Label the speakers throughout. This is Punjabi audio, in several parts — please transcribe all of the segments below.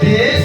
Speaker 1: Yeah.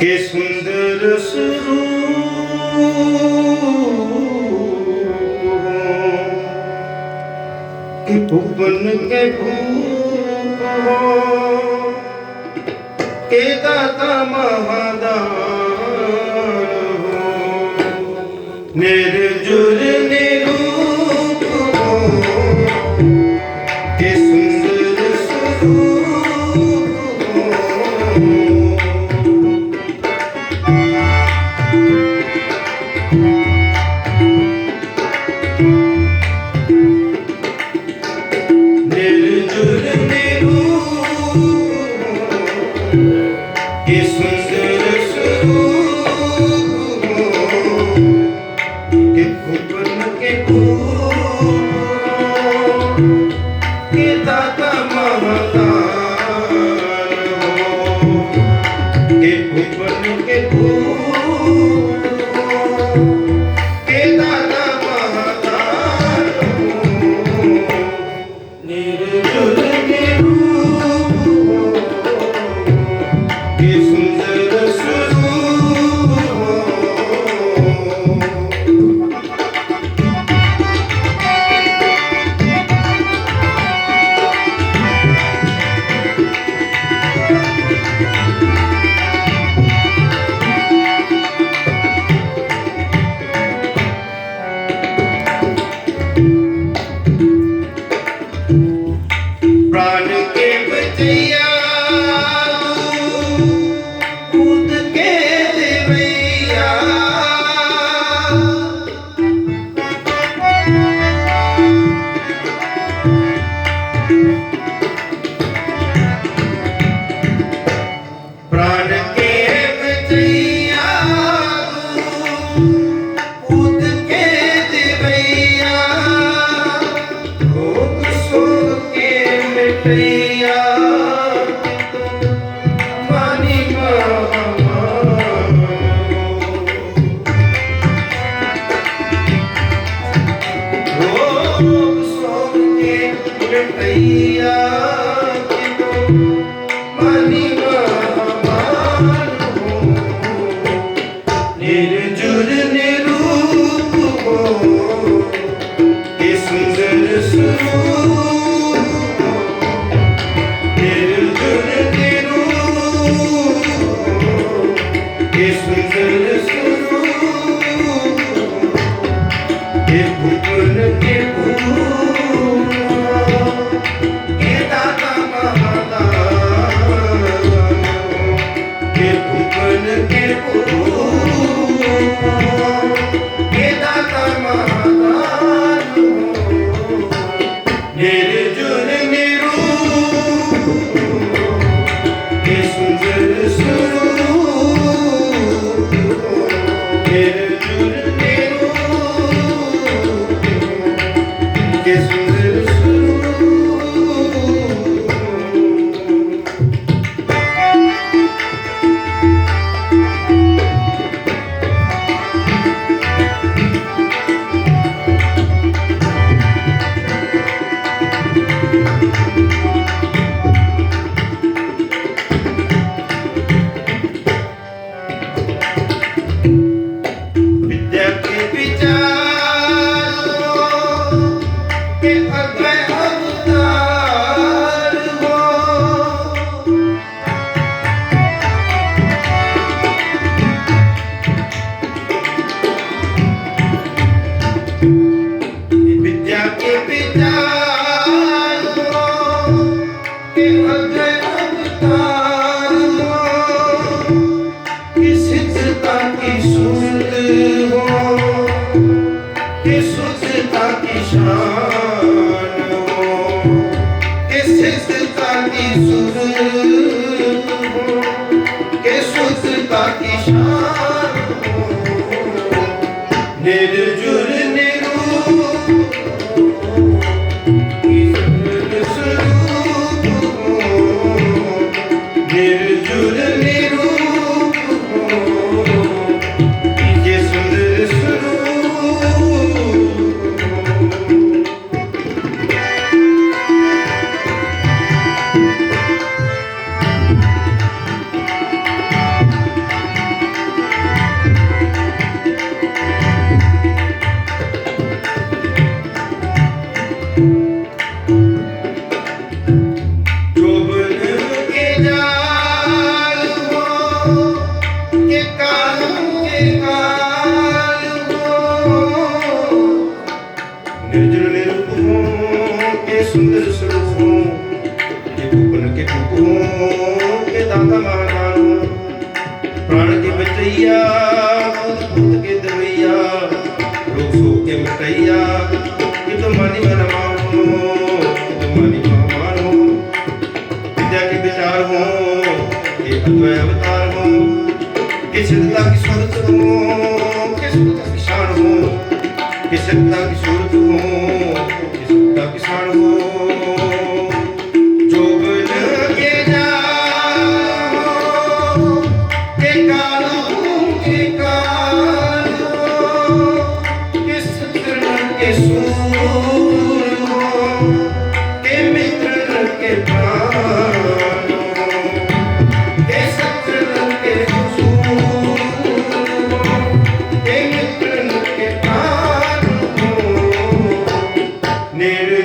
Speaker 1: ਕੇ ਸੁੰਦਰ ਸਰੂਪ ਕਿ ਭੁਵਨ ਕੇ ਭੂਪ ਹੋ ਕੇ ਦਾਤਾ ਮਹਾਦਾ it. द्वै अवतार हो किस तक सुरत हो किस तक शान हो किस तक Nele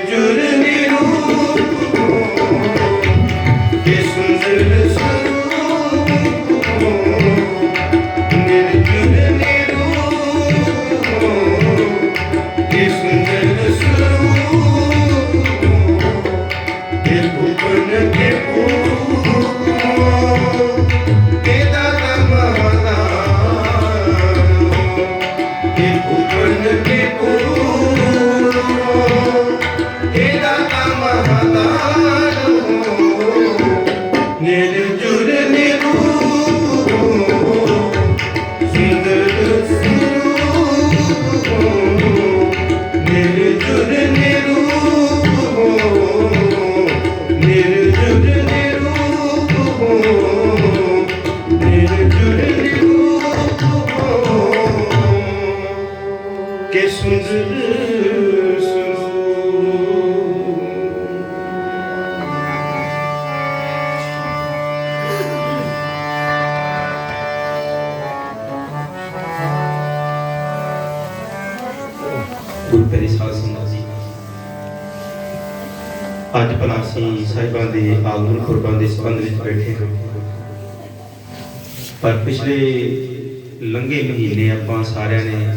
Speaker 1: ਪਿਛਲੇ ਲੰਘੇ ਮਹੀਨੇ ਆਪਾਂ ਸਾਰਿਆਂ ਨੇ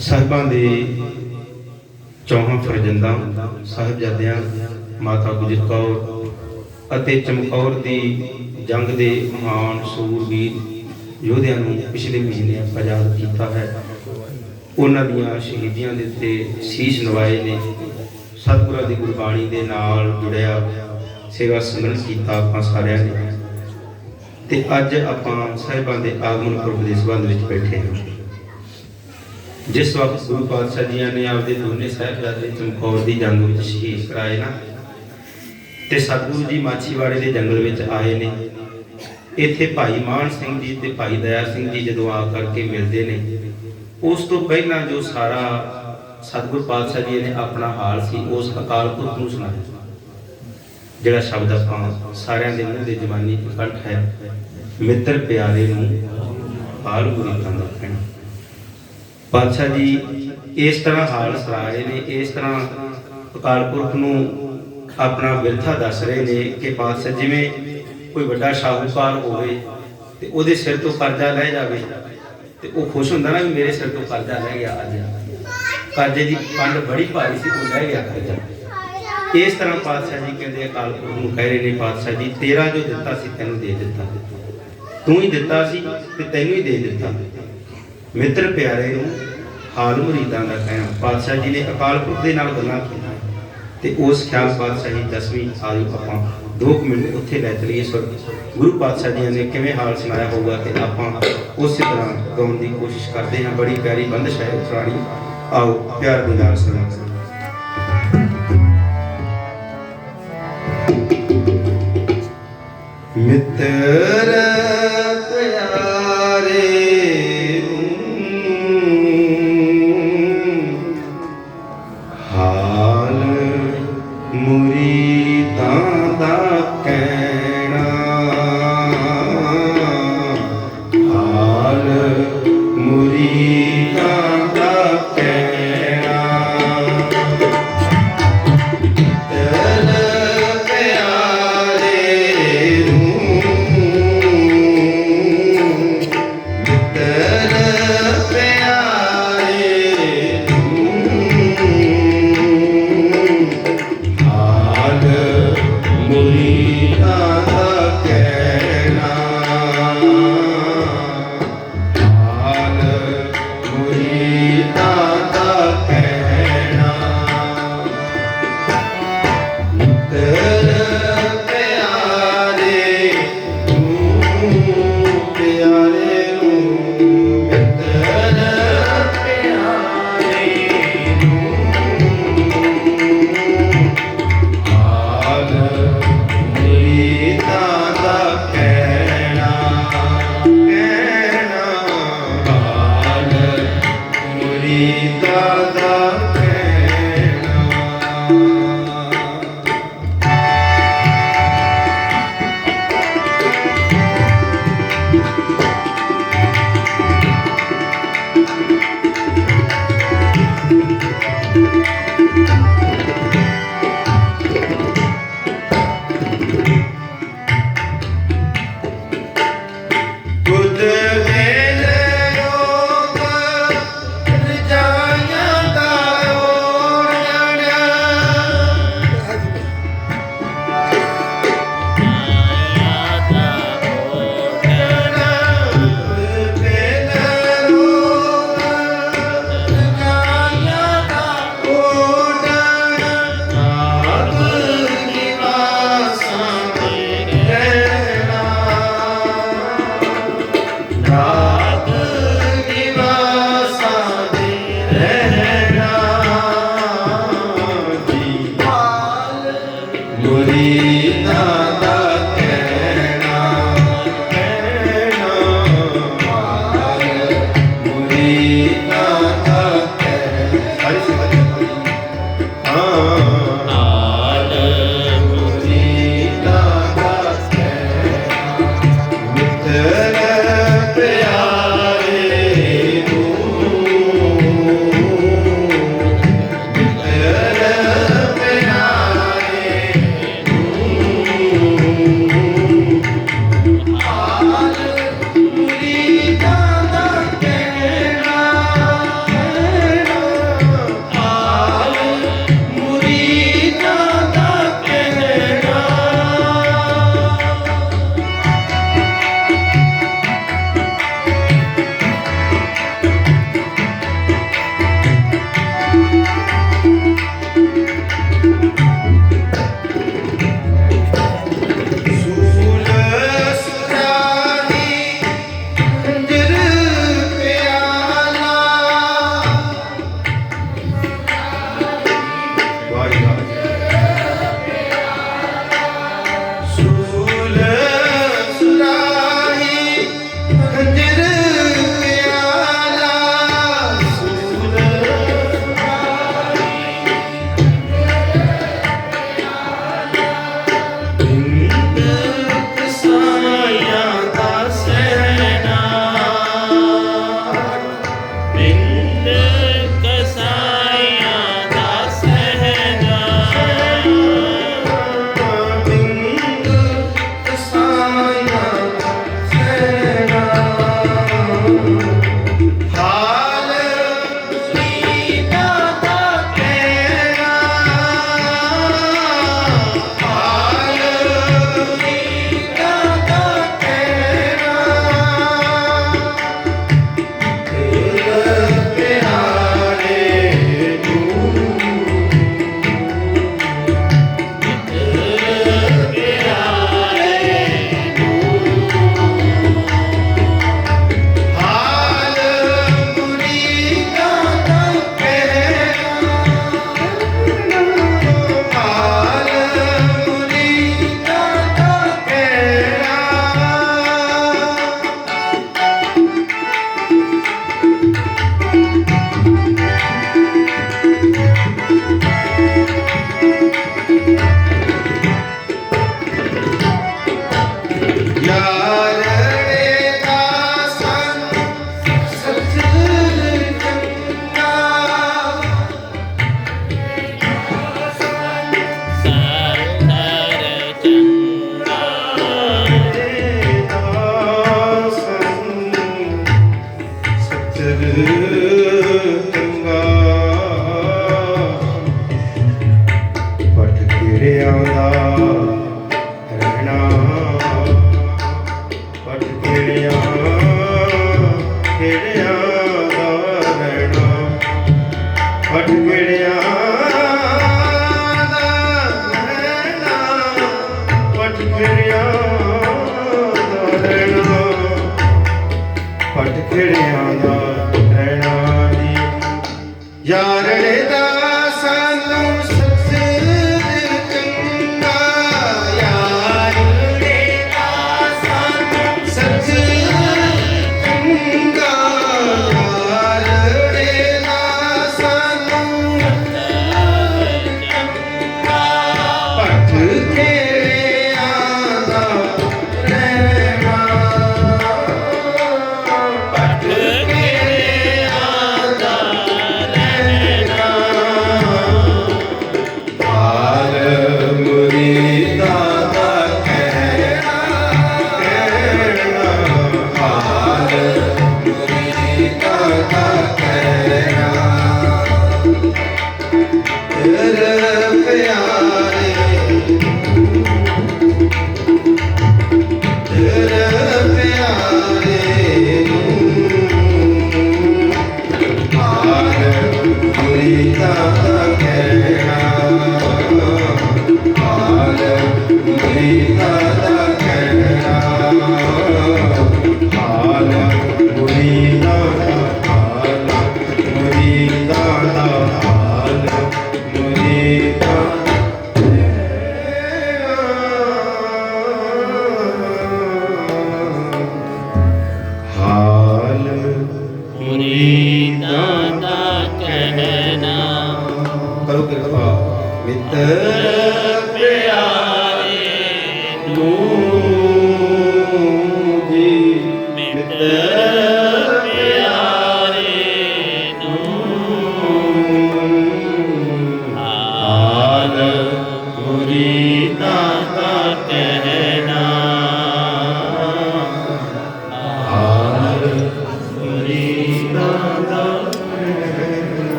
Speaker 1: ਸਾਹਿਬਾਂ ਦੇ ਚੌਹਾਂ ਫਰਜ਼ੰਦਾਂ, ਸਾਹਿਬਜ਼ਾਦਿਆਂ, ਮਾਤਾ ਗੁਜਰ ਕੌਰ ਅਤੇ ਚਮਕੌਰ ਦੀ ਜੰਗ ਦੇ ਮਹਾਨ ਸੂਰਬੀਰ ਯੋਧਿਆਂ ਨੂੰ ਪਿਛਲੇ ਮਹੀਨੇ ਆਪਾਂ ਯਾਦ ਕੀਤਾ ਹੈ। ਉਹਨਾਂ ਦੀਆਂ ਸ਼ਹੀਦੀਆਂ ਦੇ ਉੱਤੇ ਸੀਸ ਨਵਾਏ ਨੇ। ਸਤਿਗੁਰਾਂ ਦੀ ਗੁਰਬਾਣੀ ਦੇ ਨਾਲ ਜੁੜਿਆ ਸੇਵਾ ਸੰਗਤ ਕੀਤਾ ਆਪਾਂ ਸਾਰਿਆਂ ਨੇ। ਤੇ ਅੱਜ ਆਪਾਂ ਸਾਹਿਬਾਂ ਦੇ ਆਗਮਨ ਪੁਰਬ ਦੇ ਸੰਬੰਧ ਵਿੱਚ ਬੈਠੇ ਹਾਂ। ਜਿਸ ਵਕਤ ਗੁਰੂ ਪਾਤਸ਼ਾਹ ਜੀ ਨੇ ਆਪਦੇ ਦੋਨੇ ਸਾਹਿਬਜ਼ਾਦੇ ਚਮਕੌਰ ਦੀ ਜੰਗ ਵਿੱਚ ਸ਼ਹੀਦ ਕਰਾਏ ਨਾ, ਤੇ ਸਤਿਗੁਰੂ ਜੀ ਮਾਛੀਵਾੜੇ ਦੇ ਜੰਗਲ ਵਿੱਚ ਆਏ ਨੇ। ਇੱਥੇ ਭਾਈ ਮਾਨ ਸਿੰਘ ਜੀ ਤੇ ਭਾਈ ਦਇਆ ਸਿੰਘ ਜੀ ਜਦੋਂ ਆ ਕਰਕੇ ਮਿਲਦੇ ਨੇ, ਉਸ ਤੋਂ ਪਹਿਲਾਂ ਜੋ ਸਾਰਾ ਸਤਿਗੁਰ ਪਾਤਸ਼ਾਹ ਜੀ ਨੇ ਆਪਣਾ ਹਾਲ ਸੀ, ਉਸ ਅਕਾਲ ਪੁਰਖ ਨੂੰ ਸੁਣਾਇਆ। ਜਿਹੜਾ ਸ਼ਬਦ ਆਪਾਂ ਸਾਰਿਆਂ ਦੇ ਮੂੰਹ ਦੇ ਜਵਾਨੀ ਇਕੱਠ ਹੈ, ਮਿੱਤਰ ਪਿਆਰੇ ਨੂੰ ਹਾਲ ਮੁਰੀਦਾਂ ਦਾ ਕਹਿਣਾ। ਪਾਤਸ਼ਾਹ ਜੀ ਇਸ ਤਰ੍ਹਾਂ ਹਾਲ ਸੁਣਾ ਰਹੇ ਨੇ, ਇਸ ਤਰ੍ਹਾਂ ਅਕਾਲ ਪੁਰਖ ਨੂੰ ਆਪਣਾ ਵਿਰਥਾ ਦੱਸ ਰਹੇ ਨੇ ਕਿ ਪਾਤਸ਼ਾਹ ਜਿਵੇਂ ਕੋਈ ਵੱਡਾ ਸ਼ਾਹੂਕਾਰ ਹੋਵੇ ਤੇ ਉਹਦੇ ਸਿਰ ਤੋਂ ਕਰਜ਼ਾ ਲੈ ਜਾਵੇ ਤੇ ਉਹ ਖੁਸ਼ ਹੁੰਦਾ ਨਾ ਵੀ ਮੇਰੇ ਸਿਰ ਤੋਂ ਕਰਜ਼ਾ ਲੈ ਗਿਆ ਅੱਜ। ਕਰਜ਼ੇ ਦੀ ਪੰਡ ਬੜੀ ਭਾਰੀ ਸੀ, ਉਹ ਲੈ ਗਿਆ ਕਰਜ਼ਾ। ਇਸ ਤਰ੍ਹਾਂ ਪਾਤਸ਼ਾਹ ਜੀ ਕਹਿੰਦੇ ਅਕਾਲ ਪੁਰਖ ਨੂੰ ਕਹਿ ਰਹੇ ਨੇ ਪਾਤਸ਼ਾਹ ਜੀ, ਤੇਰਾ ਜੋ ਦਿੱਤਾ ਸੀ, ਤੈਨੂੰ ਦੇ ਦਿੱਤਾ। ਤੂੰ ਹੀ ਦਿੱਤਾ ਸੀ ਤੇ ਤੈਨੂੰ ਹੀ ਦੇ ਦਿੱਤਾ। ਮਿੱਤਰ ਪਿਆਰੇ ਨੂੰ ਹਾਲ ਮੁਰੀਦਾਂ ਦਾ ਕਹਿਣਾ। ਪਾਤਸ਼ਾਹ ਜੀ ਨੇ ਅਕਾਲ ਪੁਰਖ ਦੇ ਨਾਲ ਗੱਲਾਂ ਕੀਤੀਆਂ ਤੇ ਉਸ ਖਿਆਲ ਪਾਤਸ਼ਾਹ ਜੀ ਦਸਵੀਂ ਆਯੂ ਆਪਾਂ ਦੋ ਕੁ ਮਿੰਟ ਉੱਥੇ ਲੈ ਚਲੀਏ ਸੋ ਗੁਰੂ ਪਾਤਸ਼ਾਹ ਜੀ ਨੇ ਕਿਵੇਂ ਹਾਲ ਸੁਣਾਇਆ ਹੋਊਗਾ ਤੇ ਆਪਾਂ ਉਸੇ ਤਰ੍ਹਾਂ ਗਾਉਣ ਦੀ ਕੋਸ਼ਿਸ਼ ਕਰਦੇ ਹਾਂ। ਬੜੀ ਪਿਆਰੀ ਬੰਦਸ਼ ਹੈ ਪੁਰਾਣੀ। ਆਓ, ਪਿਆਰ ਦੇ ਨਾਲ ਸੁਣਾਓ। ਮਿੱਤਰ ਪਿਆਰੇ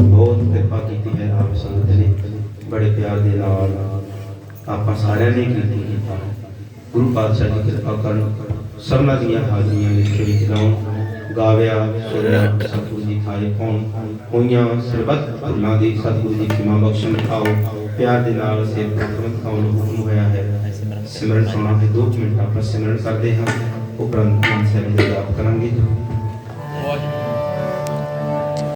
Speaker 1: ਬਹੁਤ ਕਿਰਪਾ ਕੀਤੀ ਹੈ ਆਪ ਸੰਗਤ ਨੇ ਬੜੇ ਪਿਆਰ ਦੇ ਨਾਲ ਆਪਾਂ ਸਾਰਿਆਂ ਨੇ ਕੀਤੀ ਹੈ ਗੁਰੂ ਪਾਤਸ਼ਾਹ ਦੀ ਕਿਰਪਾ ਕਰਨ ਸਭਨਾਂ ਦੀਆਂ ਹਾਜ਼ਰੀਆਂ ਵਿੱਚ ਚੜੀ ਚਲਾਉਣ ਗਾਵਿਆ ਸੁਣਿਆ ਸਤਿਗੁਰੂ ਜੀ ਥਾਏ ਪਾਉਣ ਹੋਈਆਂ ਸਰਬੱਤ ਭੁੱਲਾਂ ਦੀ ਸਤਿਗੁਰੂ ਜੀ ਖਿਮਾ ਬਖਸ਼ਣ ਖਾਓ ਪਿਆਰ ਦੇ ਨਾਲ ਸੇਵ ਕਰਮ ਕਾਉਣ ਹੁਕਮ ਹੋਇਆ ਹੈ। ਸਿਮਰਨ ਸੁਣਾ ਹੈ 2 ਮਿੰਟ ਆਪਾਂ ਸਿਮਰਨ ਕਰਦੇ ਹਾਂ। ਉਪਰੰਤ ਮਨ ਸਾਹਿਬ ਦਾ ਜਾਪ ਕਰਾਂਗੇ।